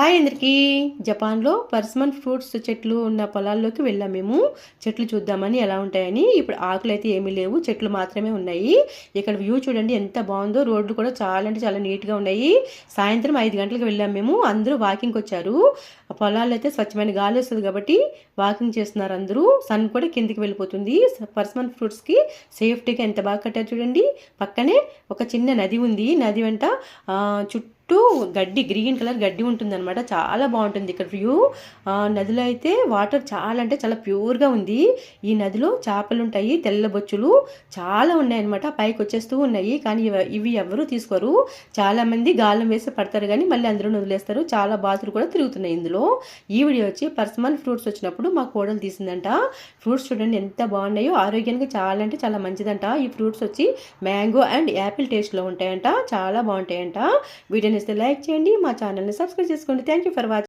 Hi అందరికీ. జపాన్లో పర్సమన్ fruits చెట్లు ఉన్న పొలాల్లోకి వెళ్ళాం మేము. చెట్లు చూద్దామని ఎలా ఉంటాయని. ఇప్పుడు ఆకులు అయితే ఏమీ లేవు. చెట్లు మాత్రమే ఉన్నాయి. ఇక్కడ వ్యూ చూడండి ఎంత బాగుందో. రోడ్లు కూడా చాలా అంటే చాలా నీట్గా ఉన్నాయి. సాయంత్రం ఐదు గంటలకు వెళ్ళాం మేము. అందరూ వాకింగ్కి వచ్చారు. పొలాల్లో అయితే స్వచ్ఛమైన గాలి వస్తుంది కాబట్టి వాకింగ్ చేస్తున్నారు అందరూ. సన్ కూడా కిందికి వెళ్ళిపోతుంది. పర్సమన్ ఫ్రూట్స్కి సేఫ్టీగా ఎంత బాగా కట్టారు చూడండి. పక్కనే ఒక చిన్న నది ఉంది. నది వెంట చుట్టూ చుట్టూ గడ్డి గ్రీన్ కలర్ గడ్డి ఉంటుందన్నమాట. చాలా బాగుంటుంది ఇక్కడ వ్యూ. ఆ, నదిలో అయితే వాటర్ చాలా అంటే చాలా ప్యూర్గా ఉంది. ఈ నదిలో చేపలు ఉంటాయి తెల్ల బొచ్చులు చాలా ఉన్నాయన్నమాట. పైకి వచ్చేస్తూ ఉన్నాయి. కానీ ఇవి ఎవరు తీసుకోరు. చాలా మంది గాలం వేసి పడతారు కానీ మళ్ళీ అందులో వదిలేస్తారు. చాలా బాతులు కూడా తిరుగుతున్నాయి ఇందులో. ఈ వీడియో వచ్చి పర్సనల్ ఫ్రూట్స్ వచ్చినప్పుడు మా కోడలు తీసిందంట. ఫ్రూట్స్ చూడండి ఎంత బాగున్నాయో. ఆరోగ్యానికి చాలా అంటే చాలా మంచిదంట. ఈ ఫ్రూట్స్ వచ్చి మ్యాంగో అండ్ యాపిల్ టేస్ట్లో ఉంటాయంట. చాలా బాగుంటాయంట. వీటిని నచ్చితే లైక్ చేయండి మా ఛానల్ని సబ్స్క్రైబ్ చేసుకోండి. Thank you for watching